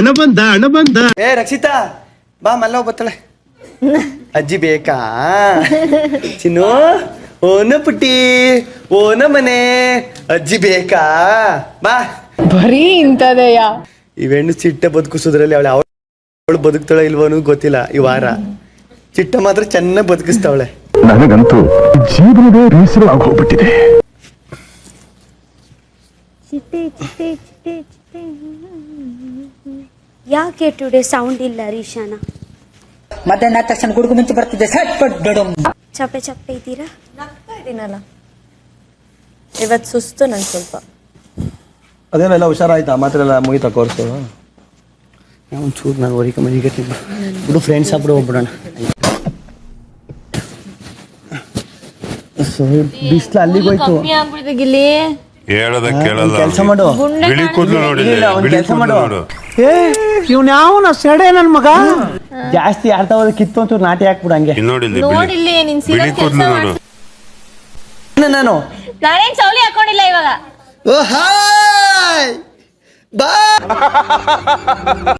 ಹಣ ಬಂದ ಹಣ ಬಂದ. ಏ ರಕ್ಷಿತಾ ಬಾ ಮಲ್ಲ ಬತ್ತಳೆ. ಅಜ್ಜಿ ಬೇಕಾ? ಚಿನ್ನು ಓನ ಪುಟ್ಟಿ ಓನ ಮನೆ ಅಜ್ಜಿ ಬೇಕಾ? ಬಾ. ಬರೀ ಇಂಥದೆಯಾ. ಇವೆಣ್ಣು ಚಿಟ್ಟ ಬದುಕಿಸೋದ್ರಲ್ಲಿ ಅವಳು ಅವಳು ಬದುಕ್ತಾಳೆ ಇಲ್ವನು ಗೊತ್ತಿಲ್ಲ ಈ ವಾರ. ಚಿಟ್ಟ ಮಾತ್ರ ಚೆನ್ನಾಗಿ ಬದುಕಿಸ್ತಾವಳೆ. ನನಗಂತೂ ಜೀವನವೇ ಬೇಸರವಾಗಿ ಹೋಗ್ಬಿಟ್ಟಿದೆ. ಚಿಟ್ಟೆ ಚಿಟ್ಟೆ ಚಿಟ್ಟೆ ಚಿಟ್ಟೆ. ಯಾಕೆ ಟುಡೇ ಸೌಂಡ್ ಇಲ್ಲ ರೀಶಾನ ಮಧ್ಯಾಹ್ನ ತಕ್ಷಣ ಗುಡುಗು ಮಿಂಚು ಬರ್ತಿದೆ. ಸಟ್ ಪಟ್ ಚಪ್ಪೆ ಚಪ್ಪೆ ಇದ್ದೀರಾ? ನಗ್ತಾ ಇದ್ದೀನಲ್ಲ. ಇವತ್ತು ಸುಸ್ತು ನನ್ ಸ್ವಲ್ಪ. ಅದೇನೆಲ್ಲ ಹುಷಾರಾಯ್ತಾ? ಮಾತ್ರ ಎಲ್ಲ ಮುಗಿತ ಕೋರ್ಸು ಒಂಚೂರು ನಾನು ಹೊರಿಕೆ ಮನೆಗಟ್ಟಿದ್ದು ಬಿಡು ಫ್ರೆಂಡ್ಸ್ ಆಗ್ಬಿಡು ಹೋಗ್ಬಿಡೋಣ. ಬಿಸ್ಲು ಅಲ್ಲಿಗೆ ಹೋಯ್ತು. ಕೇಳಲ್ಲ. ಕೆಲಸ ಮಾಡು. ಬಿಳಿ ಕೆಲಸ ಮಾಡು. ಇವ್ನ ಯಾವನ ಸೆಡೆ ನನ್ ಮಗ? ಜಾಸ್ತಿ ಆಡ್ತಾ ಹೋದ್ರೆ ಕಿತ್ತು ಒಂಚೂರು ನಾಟಿ ಹಾಕ್ಬಿಡಂಗೆ ಇಲ್ಲಿ ನೋಡಿ ಇಲ್ಲಿ ನೋಡಿಲ್ಲಿ ನಿನ್ ಬಿಳಿ ಸೀರೆ ಕೂದಲು ನೋಡು. ನಾನು. ನಾನೇನ್ ಚೌಲಿ ಹಾಕೊಂಡಿಲ್ಲ ಇವಾಗ? Oh hi! ಬಾ